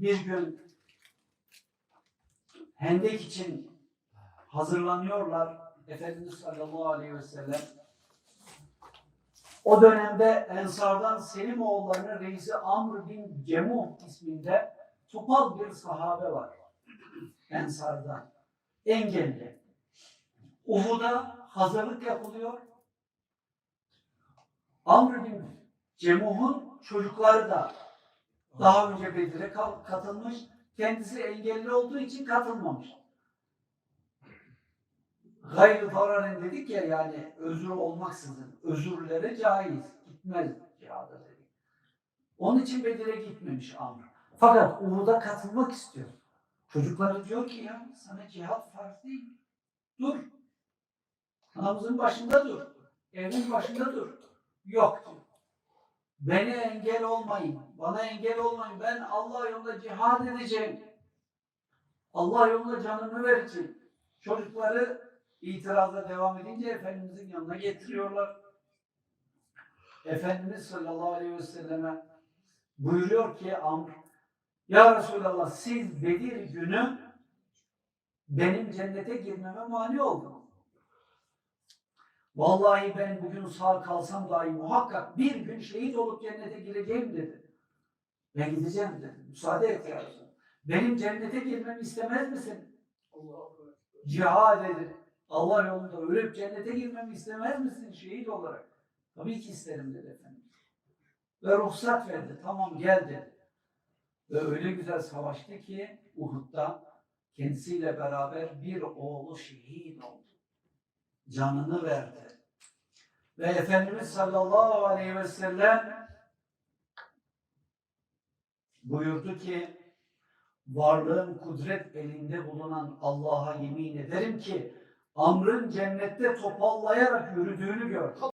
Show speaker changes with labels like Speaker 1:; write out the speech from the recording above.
Speaker 1: bir gün hendek için hazırlanıyorlar. Efendimiz sallallahu aleyhi ve sellem o dönemde Ensardan Selim oğullarının reisi Amr bin Cemuh isminde topal bir sahabe var. Ensardan. Engelli. Uhud'a hazırlık yapılıyor. Amr bin Cemuh'un çocukları da daha önce Bedir'e katılmış. Kendisi engelli olduğu için katılmamış. Gayrı zararın dedik ya yani özür olmaksızın. Özürleri caiz. Gitmez cihada dedik. Onun için Bedir'e gitmemiş Amr. Fakat Uhud'a katılmak istiyor. Çocukları diyor ki ya sana cihat farz değil. Dur. Namazın başında dur. Evin başında dur. Yok diyor. Beni engel olmayın. Bana engel olmayın. Ben Allah yolunda cihad edeceğim. Allah yolunda canımı vereceğim. Çocukları itiraza devam edince Efendimizin yanına getiriyorlar. Efendimiz sallallahu aleyhi ve selleme buyuruyor ki Amr, Ya Resulallah siz Bedir günü benim cennete girmeme mani oldunuz. Vallahi ben bugün sağ kalsam dahi muhakkak bir gün şehit olup cennete gireceğim dedi. Ben gideceğim dedi. Müsaade et ya. Benim cennete girmemi istemez misin? Cihad edip Allah yolunda ölüp cennete girmemi istemez misin şehit olarak? Tabii ki isterim dedi efendim. Ve ruhsat verdi. Tamam gel dedi. Ve öyle güzel savaştı ki Uhud'da kendisiyle beraber bir oğlu şehit oldu. Canını verdi. Ve Efendimiz sallallahu aleyhi ve sellem buyurdu ki varlığın kudret elinde bulunan Allah'a yemin ederim ki Amr'ın cennette topallayarak yürüdüğünü gördüm.